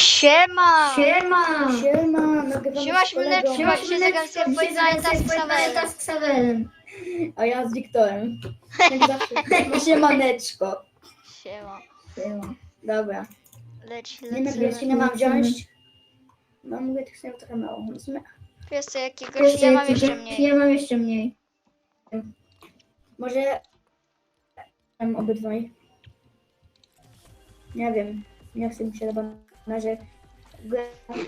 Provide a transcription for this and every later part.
Siema! Siema! Siema, nagrywamy Siema, kolegą. Siema, sobie w Fortnite'a z Xaverem. A ja z Wiktorem. Jak zawsze. Siemaneczko. Siema. Siema. Dobra. Leć, Nie leć, nie mam wziąć. No mówię, tych snów trochę mało. Wiesz co, jakiegoś ja mam jeszcze mniej. Ja mam jeszcze mniej. Może mam obydwaj. Nie wiem. Nie chcę mi się chyba że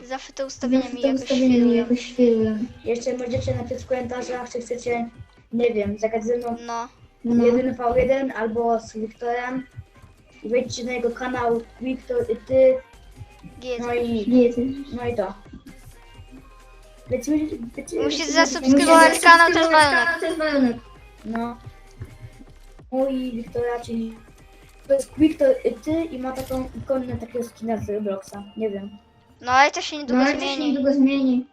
Zawsze te ustawienia mi to jakoś świrują. jakoś świrują. Jeszcze możecie napisać w komentarzach, czy chcecie, nie wiem, zagrać ze mną No, No. 1v1 albo z Wiktorem. I wejdźcie na jego kanał Wiktor i ty. No i, no i to. Musisz zasubskrybować kanał, To jest warunek. No. Mój Wiktora, czyli to jest Wiktor i ty i ma taką ikonę takiego skina z Robloxa. Nie wiem. No ale to się No niedługo ale to się zmieni. niedługo zmieni.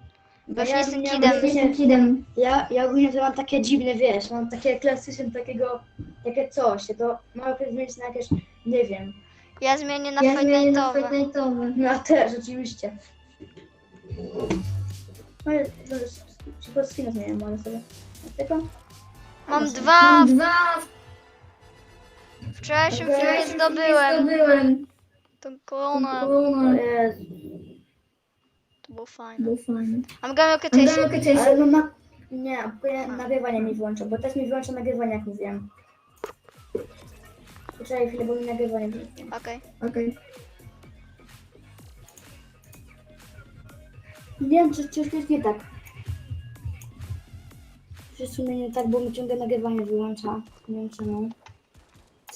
Bo już ja nie jestem kidem. takie- Jestem kidem. Ja, ja ogólnie to mam takie dziwne, wiesz, mam takie klasyczne takiego, takie coś, to mogę to zmienić na jakieś, nie wiem. Ja zmienię na Ja zmienię na Fortnite'owe. No też, oczywiście. No, ale no, czy po skina zmieniam, może sobie. Dlatego? Mam dwa, Mam dwa. Wczorajszym filmie zdobyłem Zdobyłem. tą koronę. Korona. Jezu. To było fajne. Był fajny. Look at Mam this. daleko to jest. Ale no na... Nie, nagrywanie mi włączą, bo też mi wyłącza nagrywanie, jak mówiłem. Poczekaj chwilę, bo mi nagrywanie wyłączy. Okej. Okej. Nie wiem, czy, czy jest nie tak. Czy w sumie nie tak, bo mi ciągle nagrywanie wyłącza. Nie wiem czemu.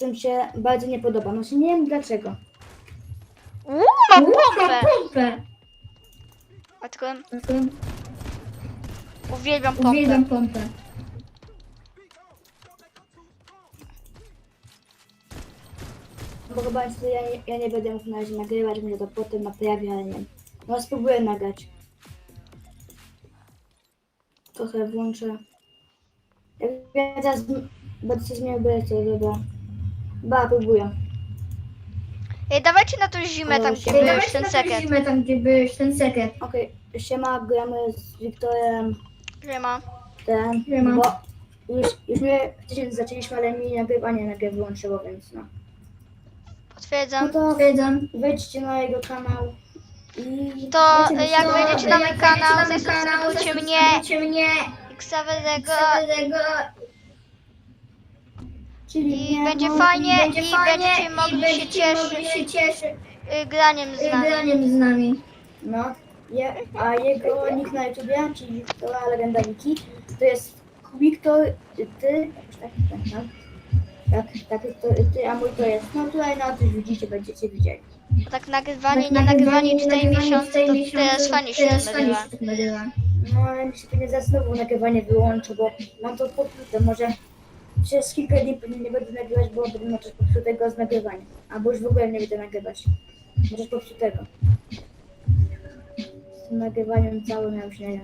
Co mi się bardzo nie podoba. No się nie wiem dlaczego. Uuu, Uuu, pompę! pompę. A tylko uwielbiam pompę. Uwielbiam pompę. Bo chyba ja, nie- ja nie będę mógł na razie nagrywać, mnie to potem ale nie wiem. No spróbuję nagrać. Trochę włączę. Jak ja teraz m- będę coś miał to dobra. Ba, próbuję. Ej, dawajcie na tą zimę tam, gdzie Ej, byłeś, dawajcie ten na seket. zimę tam, gdzie byłeś, ten seket. Okej, siema, gramy z Wiktorem. Siema. ten, Siema. bo już, już my wcześniej zaczęliśmy, ale mi nagrywanie nagle wyłączyło, więc no. No Potwierdzam. to Potwierdzam. wejdźcie na jego kanał i... To, wiecie, jak wejdziecie na mój kanał, zasubskrybujcie mnie, mnie, Xaverego Xaverego Czyli i będzie no, fajnie będzie i fajnie będziecie i mogli się cieszyć się cieszyć y, graniem z y, nami. graniem z nami. No, je, a jego nick na YouTubie, czyli Wiktora Legenda Wiki, to jest Wiktor, ty, jakoś tak, tak, tak, tak, tak, to, ty, a mój to jest, no tutaj na coś widzicie, będziecie widzieli. Tak nagrywanie, Tak nie nagrywanie 4 nagrywanie miesiące, to miesiące, teraz fajnie się to nazywa. No, ale mi się to nie za znowu nagrywanie wyłączy, bo mam to popsute, może przez kilka dni nie będę nagrywać, bo będę coś popsutego z nagrywaniem, albo już w ogóle nie będę nagrywać, może popsutego. Z tym nagrywaniem całym ja już nie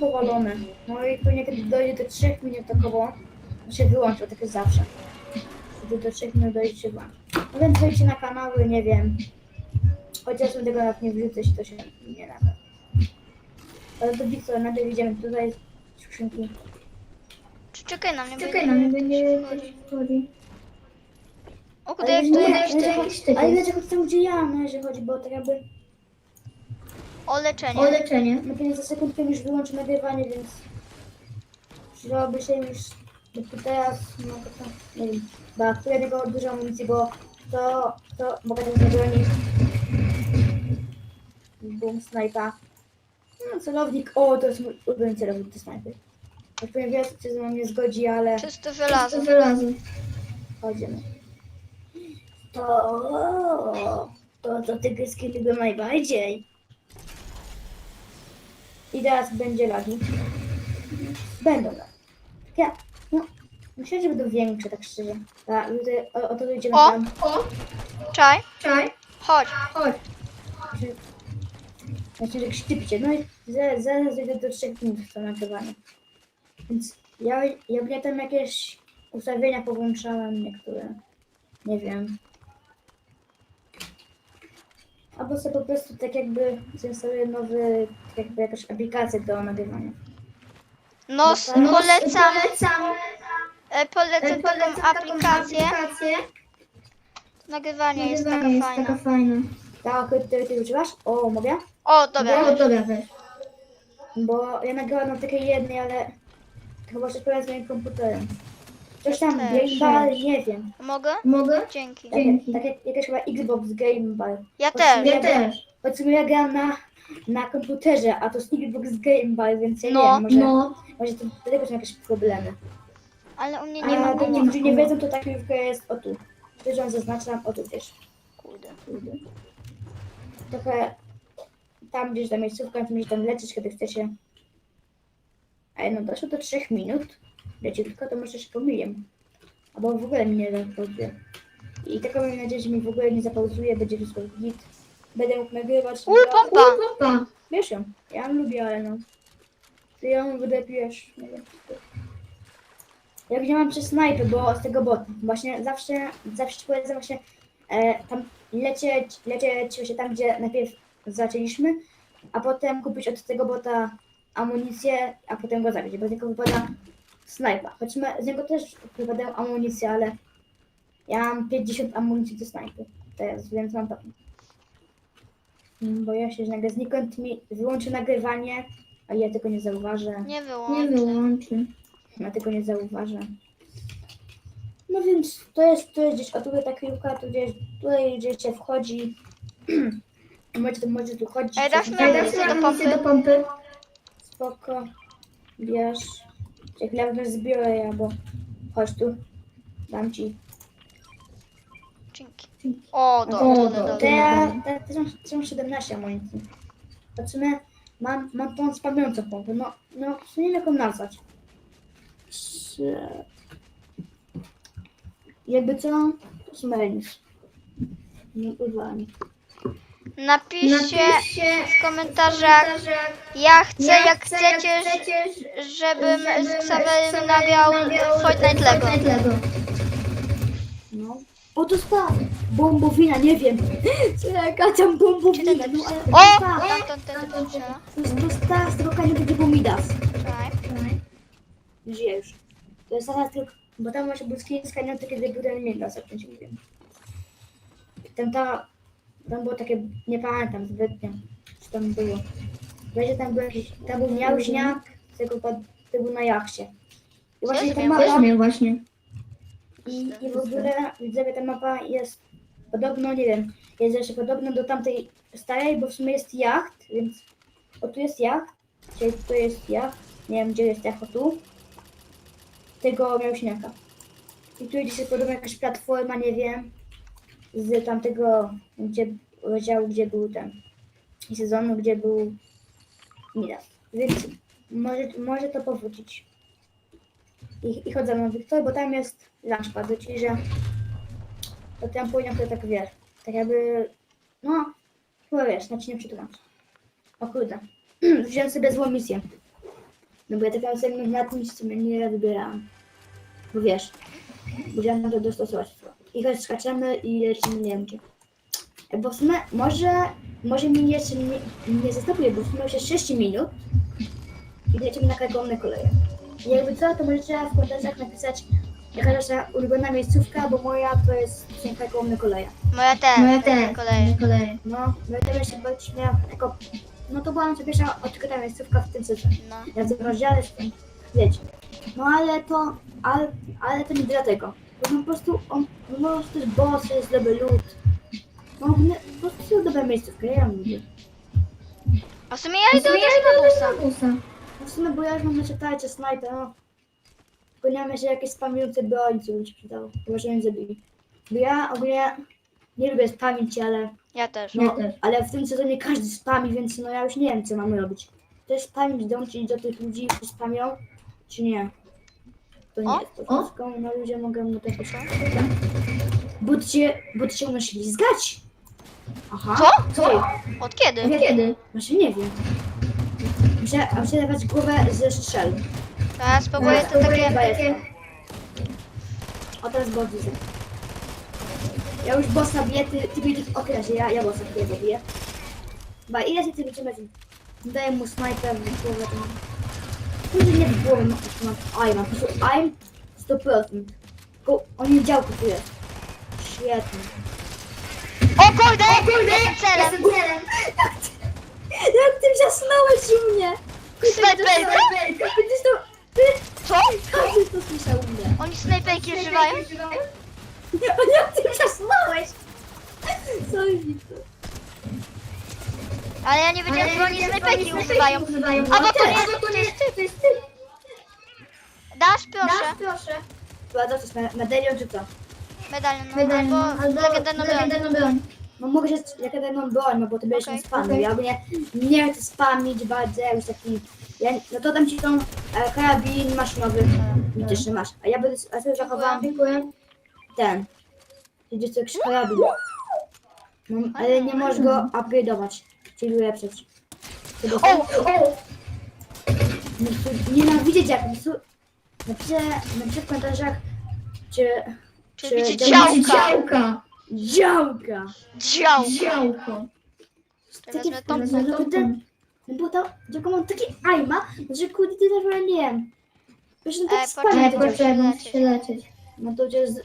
powalone. No i pewnie kiedy dojdzie do 3 minut takowo, to się wyłączy, tak jest zawsze. Kiedy do 3 minut dojdzie się włączy. No więc wejdźcie na kanały, nie wiem. Chociaż tego nawet nie wrzucę, to się nie nada. Ale to Wiktor, nagle widzimy tutaj skrzynki. Czekaj na mnie, bo Czekaj, na nie mnie będzie to coś wchodzi. O kurde, jak to jest? jeszcze ale- jakiś typ Ale jest. dlaczego tam gdzie ja, no jeżeli chodzi, bo tak jakby O leczenie. O leczenie. no pewnie za sekundkę już wyłączy nagrywanie, więc przydałoby się już do teraz, no to tam, nie wiem, bo akurat jego dużo amunicji, bo to, to mogę też zabronić. Boom, snajpa. No, celownik, o, to jest mój ulubiony celownik do snajpy. Jak powiem, wiele co się ze mną nie zgodzi, ale... Czysto żelazo. To żelazo. Chodzimy. To, to, to tygryski lubię najbardziej. I teraz będzie lagi. Będą lagi. Ja, no, myślę, że będą większe, tak szczerze. Ta, tutaj, o, o to idziemy O! tam. O, Czaj, czaj, chodź. chodź. Znaczy, że szczypcie. No i za- zaraz dojdę do 3 minut w to nagrywanie. Więc ja, ja mnie tam jakieś ustawienia powłączałem niektóre. Nie wiem. albo sobie po prostu tak jakby zainstaluję nowy, tak jakby jakąś aplikację do nagrywania. No, s- No, polecam, Polecam, e, polecam polecam taką aplikację. aplikację. Nagrywanie jest taka fajna. taka fajna. Tak, ty, ty używasz? O, mówię? O, dobra. No, dobra, weź. Bo ja nagrałam na takiej jednej, ale chyba coś powiem z moim komputerem. Coś tam, Też. Game Boy, nie wiem. Mogę? Mogę? Dzięki. Tak, Dzięki. tak jak jakaś chyba Xbox Game Boy. Ja też. Ja też. Choć w sumie ja grałam na, na komputerze, a to jest Xbox Game Boy, więc ja No, nie wiem, może, No, może to dlatego są jakieś problemy. Ale u mnie A nie ma tych, którzy nie wiedzą, to ta piłka jest o tu. Też ją zaznaczam, o tu też. Kurde. Trochę tam gdzieś ta miejscówka, gdzieś tam lecieć, kiedy chce się. A no doszło do 3 minut. Leci tylko, to może się pomylię. Albo w ogóle mi nie zapauzuje. I taką mam nadzieję, że mi w ogóle nie zapauzuje, będzie wszystko git. Będę mógł nagrywać. Ul, pompa! pompa. Wiesz ją, ja ją lubię, ale no. Ty ją wydepujesz, nie wiem. Jak nie mam przez snajpy, bo z tego bota. Właśnie zawsze, zawsze ci polecam właśnie e, tam lecieć, lecieć się tam, gdzie najpierw zaczęliśmy, a potem kupić od tego bota amunicję, a potem go zabić, bo z niego wypada snajpa. Choć ma, z niego też wypadają amunicje, ale ja mam 50 amunicji do snajpy teraz, więc mam pewno. Mm, Boję się, że nagle znikąd mi wyłączy nagrywanie, a ja tego nie zauważę. Nie Nie wyłączę. wyłączy. Ja tego nie zauważę. No więc to jest, to jest gdzieś, o tutaj ta piłka, tu gdzieś, tutaj gdzieś się wchodzi. może, tu, może tu chodzić. Ej, dasz mi Ej, amunicję dasz mi do amunicję pompy? do pompy? Spoko. Bierz. Jak lewy zbiorę ja, bo chodź tu. Dam ci. Dzięki. O, dobra, dobra. dobra. ja, te, te, są, te są 17 amunicji. To w sumie mam, mam tą spamującą pompę. No, no, w sumie nie wiem jak ją nazwać. Prze- Jakby co? To smernis. Nie używam. Napiszcie Napiszcie w komentarzach, ja chcę, Ja jak chcę, jak chcecie, chcecie, żebym żebym z Xaverem nagrał Fortnite Lego. Lego. No. O, to spadł! Bombowina, nie wiem. Co jaka tam bombowina? No, ale to O! Tamtąd ten to to tego kania gdzie był Midas. Czekaj. Żyje już. To jest zaraz tylko, bo tam właśnie był skin z kanią, kiedy Midas, jak to ci mówiłem. Tam ta, tam było takie, nie pamiętam zbytnio, co tam było. Będzie tam był jakiś, tam był miałźniak, z tego pad- to był na jachcie. I właśnie ta Też mapa, Właśnie, właśnie. I, I w ogóle widzowie ta mapa jest podobno, nie wiem, jest jeszcze podobna do tamtej starej, bo w sumie jest jacht, więc o tu jest jacht, czyli tu jest jacht, nie wiem gdzie jest jacht, o tu, tego miałśniaka. I tu gdzieś jest podobna jakaś platforma, nie wiem, z tamtego gdzie, rozdziału, gdzie był ten, sezonu, gdzie był Midas. Więc może, może to powrócić i, i chodzę na Wiktor, bo tam jest launchpad, czyli że to tam powinno to tak wiesz, tak jakby, no, chyba wiesz, znaczy nie przetłumaczę. O kurde, wziąłem sobie złą misję. No bo ja tak sobie na tym w sumie nie wybierałam. Bo wiesz, musiałam to dostosować. I choć skaczemy i lecimy nie wiem gdzie. Bo w sumie może, może mi jeszcze nie, nie zastępuje, bo w sumie już jest 6 minut i lecimy na karkołomne koleje. I jakby co, to możecie w komentarzach napisać, jaka wasza ulubiona miejscówka, bo moja to jest właśnie karkołomne koleje. Moja też. Moja też. Kolej. Kolej. No, my tam jeszcze byliśmy jako, no to była nasza pierwsza odkryta miejscówka w tym sezonie. No. Ja w tym rozdziale, z tym, wiecie. No ale to, ale, ale to nie dlatego. Bo po prostu on, no po prostu jest boss, jest dobry lud. No po prostu jest dobra miejscówka, ja lubię. A w sumie ja idę też na busa. No w sumie, bo ja już mam tarczę snajper, no. Tylko nie mam jeszcze jakieś spamujące broń, co by ci przydało. Chyba, że mnie zabili. Bo ja ogólnie nie lubię spamić, ale Ja też. No, też. ale w tym sezonie każdy spami, więc no ja już nie wiem, co mamy robić. Też spamić, dołączyć do tych ludzi, którzy spamią, czy nie? To nie O, jest to wszystko, no ludzie mogą na to poszukać. Budźcie, budźcie umiesz ślizgać? Aha. Co? Co? Od kiedy? Kiedy? Właśnie nie wiem. Muszę, a muszę dawać głowę ze strzel. Teraz spróbuję to takie... To. O teraz bardzo widzę. Ja już bossa biję, ty, ty bijesz okresie, ja, ja bossa biję, biję. Ba, ile się ty wyciągasz? Daję mu snajper w głowę, to mam. Kurde, nie w głowę, mam, mam aim, po prostu aim 100%. Tylko on nie działko tu jest. Świetnie. O kurde! Jestem celem! Jestem celem. Jak ty wrzasnąłeś u mnie? Snajperka? Będziesz to... Ty... Co? Każdy to słyszał u mnie. Oni snajperki używają? Jak ty wrzasnąłeś? Jest to? Ale ja nie wiedziałem, że oni snajperki używają. A bo to nie, bo to jest ty. jest ty. Dasz proszę. Dasz, proszę. Chyba to coś medalion czy co? Medalion, no, Medalion albo legendarną broń. legendarną broń. No mogę się jak jedną broń, no bo ty będziesz okay, okej. Ja ogólnie nie chcę spamić bardzo jakiś taki... Ja, no to dam ci tą e, karabin maszynowy. Widzisz, że masz. A ja będę a sobie zachowałam Dziękuję. ten. Widzisz, to jakiś karabin. No, ale nie możesz go upgrade'ować. Czyli. Chyba O! O! No to Nienawidzieć jak napiszę, napiszę w komentarzach, czy... Czy Czy widzicie działka? działka? Działka. Działka! Dział. Działko. Teraz wezmę tą. Kurde, no bo ta działka mam taki aima, że kurde ty też nie wiem. Wiesz, no E, tak spamię Nie, poczekaj. musi się leczyć. No to jest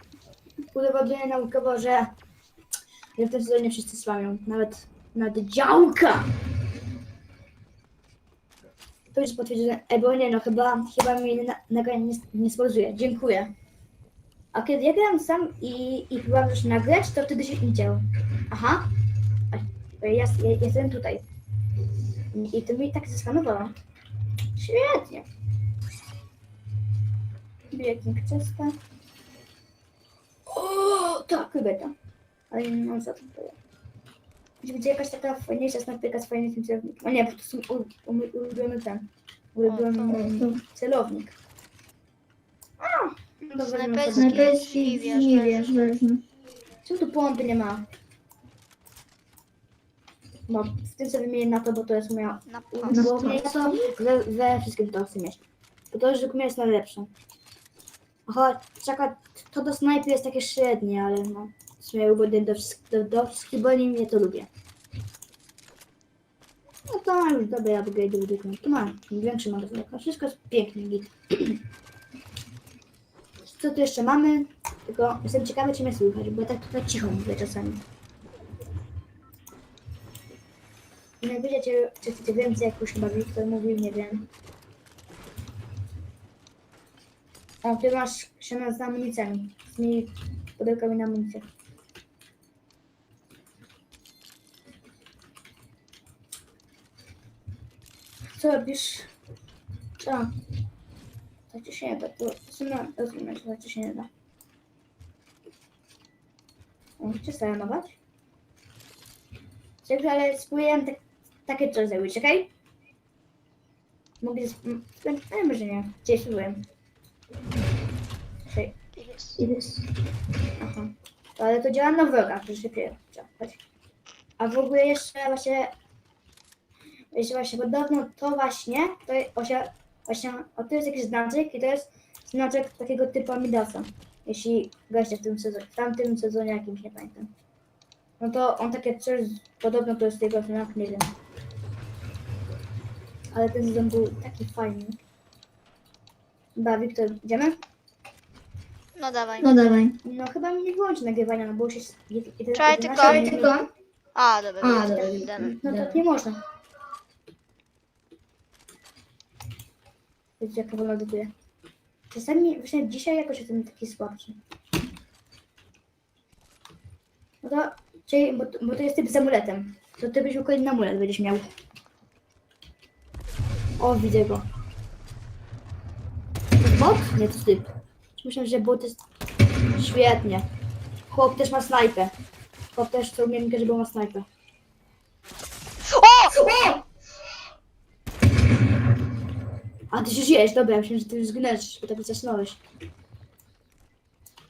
udowodnione naukowo, że, że w tym sezonie wszyscy spamią. Nawet, nawet działka! To już potwierdzone. Ej, bo nie no, chyba, chyba mi na- nagranie nie, nie spozuje. Dziękuję. A kiedy ja grałem sam i, i próbowałem coś nagrać, to wtedy się nie działo. Aha. A, Ja, ja, jestem tutaj. I, to mi tak zeskanowało. Świetnie. Biegnik czysta. O, tak, kobieta. Ale nie mam za to powiem. Gdzie jakaś taka fajniejsza snajperka z fajnym celownikiem. O nie, bo to są u- u- ulubiony ten. Ulubiony O, celownik. A, no dobra, Snajperski. wezmę sobie. Snajperski Żniwiarz, żniwiarz wezmę. Czemu tu pompy nie ma? No, w tym sobie wymienię na to, bo to jest moja Na pas. bo mnie to we, we wszystkim to chcę mieć. Bo to, że jest najlepsze. Aha, czeka, to do snajpy jest takie średnie, ale no. Sumie ugodnie do, wszystkich- do, wszystkich broni mnie to lubię. No to mam już dobre upgrade wykonać. Tu mam większy mam rozwój. Wszystko jest pięknie, git. Co tu jeszcze mamy? Tylko jestem ciekawy, czy mnie słychać, bo ja tak tutaj cicho mówię czasami. Jak wiecie, czy chcecie więcej, jak już chyba Wiktor mówił, nie wiem. O, ty masz się z amunicjami. Z tymi pudełkami na amunicję. Co robisz? Co? Tak ci się nie da. Rozumiem, że tak ci się nie da. Chcesz staranować? Czekaj, ale spróbuję tak, takie coś zrobić, okej? Mogę... sp- sp- Ale może nie. Gdzieś spróbuję. Okej. Jest. Aha. Ale to działa na wrogach, że się pierwsza. A w ogóle jeszcze właśnie, jeszcze właśnie podobno to właśnie, to je- właśnie, właśnie, o to jest jakiś znaczek i to jest znaczek takiego typu Amidasa. Jeśli goście w tym sezonie, w tamtym sezonie jakimś, nie pamiętam. No to on takie coś, podobno to jest jego znak, nie wiem. Ale ten sezon był taki fajny. Dobra, Wiktor, idziemy? No dawaj. No dawaj. No chyba mi nie wyłączy nagrywania, no bo już jest... je- je- Czekaj, 11 tylko- minut. Tylko. A, dobra. A, dobra, dobra. idziemy. No tak nie można. Wiecie, jak wolno dotuje. Czasami, właśnie dzisiaj jakoś jestem taki słabszy. No to, czyli, bo, bo to jest typ z amuletem. To ty byś mógł kolejny amulet będziesz miał. O, widzę go. Bot? Nie, to typ. Myślę, że bot jest... Świetnie. Chłop też ma snajpę. Chłop też co umie żeby ma snajpę. O! A ty się żyjesz, dobra, myślałem, że ty już zgnesz, bo tak zasnąłeś.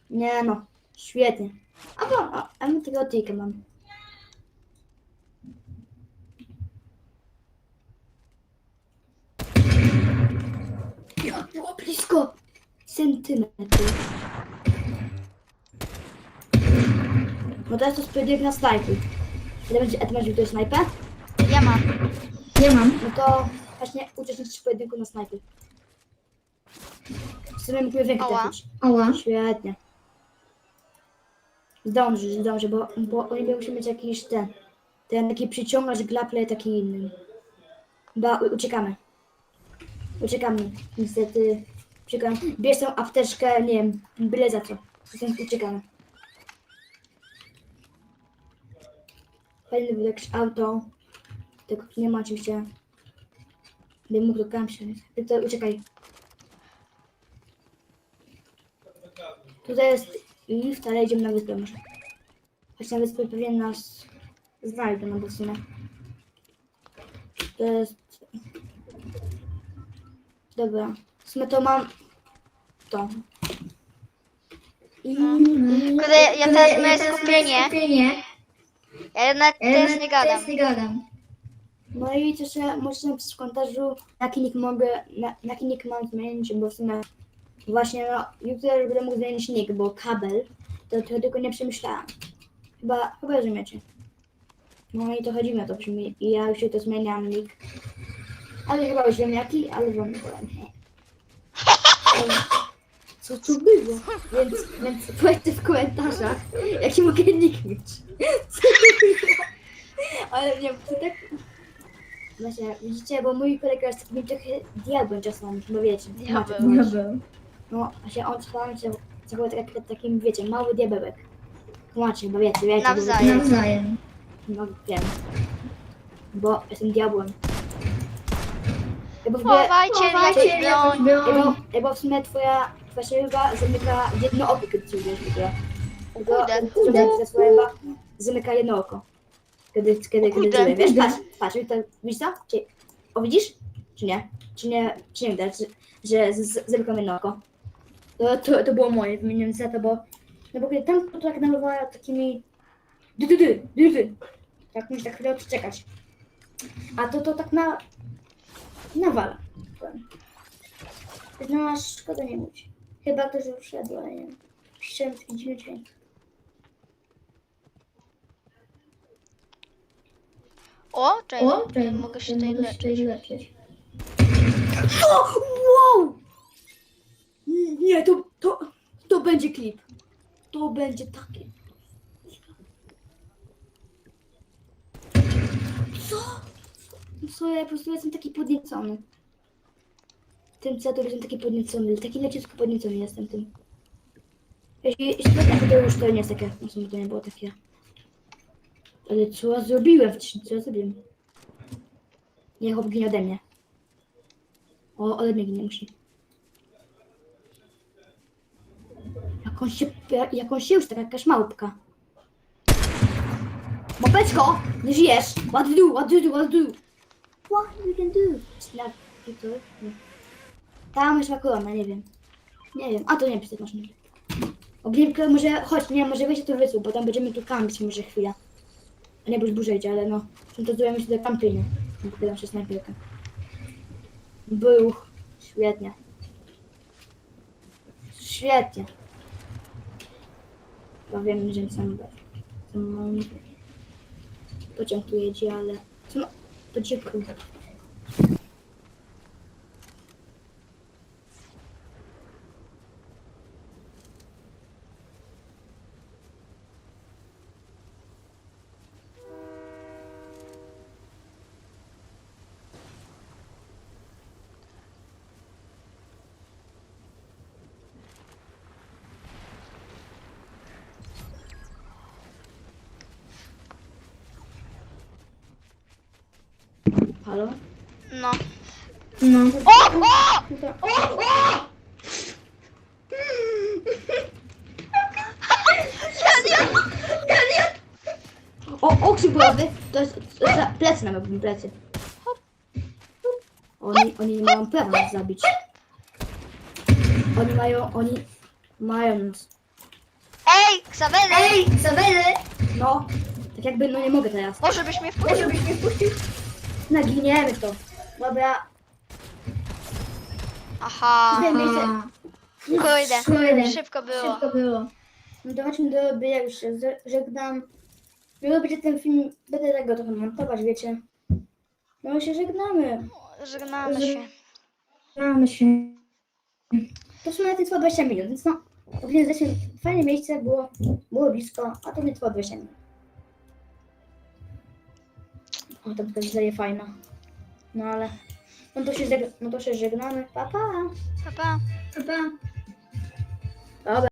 Nie no, świetnie. A bo, a, a my tego tyka mam. Jak było blisko! Centymetry. No teraz to pojedynek na snajpy. Ty będzie, a ty masz Wiktor snajpę? Ja mam. Ja mam. No to właśnie uczestniczysz w pojedynku na snajpy. W sumie mógłby rękę Ała. trafić. Ała. Świetnie. Zdążysz, zdążysz, bo, bo oni muszą mieć jakiś ten, ten taki przyciągacz glaple taki inny. Ba, u- uciekamy. Uciekamy, niestety. Uciekamy. Bierz tą apteczkę, nie wiem, byle za co. Uciekamy. Fajny był jakieś auto. Tego tu nie ma oczywiście. Bym mógł do kamszy. To uciekaj. Tutaj jest lift, ale idziemy na wyspę może. Choć na wyspę pewnie nas znajdą, no bo w sumie. To jest... Dobra. W sumie to mam... To. I... Kurde, ja teraz moje skupienie. Ja jednak nawet nie gadam. teraz nie gadam. No i też możecie napisać w komentarzu, jaki nick mogę, na, jaki nick mam zmienić, bo w sumie właśnie no, jutro będę mógł zmienić nick, bo kabel, to trochę tego nie przemyślałam. Chyba, chyba rozumiecie. No i to chodzimy o to brzmi i ja już to zmieniam nick. Ale chyba już wiem jaki, ale wam nie Co tu było? Więc, więc powiedzcie w komentarzach, jaki mogę nick mieć. Co było? Ale nie, to tak Właśnie, widzicie, bo mój kolega jest takim trochę diabłem czasami, bo wiecie. Diabeł. macie coś. Diabeł. No, właśnie on czasami się zachowuje tak, jak takim, wiecie, mały diabełek. Macie, bo wiecie, wiecie. Nawzajem. Nawzajem. Bo, no, wiem. Bo jestem diabłem. Ja bo, w- Chowajcie Chowajcie jakąś broń. ja bo, ja bo w sumie twoja, twoja sierba zamyka jedno oko, kiedy ci uwierzysz w ogóle. Kurde. Kurde. Twoja sierba zamyka jedno oko. Kiedy, kiedy, kiedy Kurde. Wiesz, patrz, patrz, to, widzisz to? Czy, o widzisz? Czy nie? Czy nie, czy nie widać, że, że z- z- zamykam jedno oko? To, to, to było moje, wymieniłem za to, bo no bo kiedy tam to tak namalowała takimi dy, dy, dy, dy, dy. Tak musisz tak chwilę odczekać. A to to tak na nawala. No aż szkoda nie mówić. Chyba to, że wszedł, ale nie wiem. Chciałem taki dziwny dźwięk. O, czekaj, O, czekaj, mogę się tutaj leczyć. leczyć. O, wow! Nie, to, to, to będzie klip. To będzie takie. Co? Co, ja po prostu jestem taki podniecony. Tym co to jestem taki podniecony, taki leciutko podniecony jestem tym. Jeśli, jeśli to tak, to już to nie jest takie, sumie to nie było takie. Ale co ja zrobiłem wcześniej, co ja zrobiłem? Nie, chłop ginie ode mnie. O, ode mnie ginie musi. Jak on się, jak- on się już tak jakaś małpka. Mopeczko, nie żyjesz. What to do, what to do, what to do? What you can do? To. Tam już ma kolana, nie wiem. Nie wiem, a to nie pisać można. Ogniewka może, chodź, nie, może weź tu wysłu, bo tam będziemy tu kampić może chwilę. Nie, idzie, ale no. Przygotowujemy się do kampienia. Pytam się snajperkę. Był. Świetnie. Świetnie. Ja wiem, że sam pociąg tu jedzie, ale no, pociąg. Halo? No. No. O! O! O, o! O okrzyk bojowy, to jest za, plecy nam robią, plecy. Oni, oni nie mają prawa nas zabić. Oni mają, oni mają nas. Ej, Xavery! Ej, Sawery! No, tak jakby, no nie mogę teraz. Może byś mnie wpuścił? Może byś mnie wpuścił? Naginiemy to. Dobra, Aha. Aha. Kurde. Kurde. Szybko było. Szybko było. No to chodźmy do z- żegnam. Miło będzie ten film, będę tego trochę montować, wiecie. No się żegnamy. Żegnamy się. Mamy się. To w sumie na trwa 20 minut, więc no, ogólnie zresztą fajne miejsce, było, było blisko, a to nie trwa 20 minut. O, to taka seria fajna. No ale, no to się, żeg- no to się żegnamy, pa pa. Pa, pa. Pa, pa. Dobra.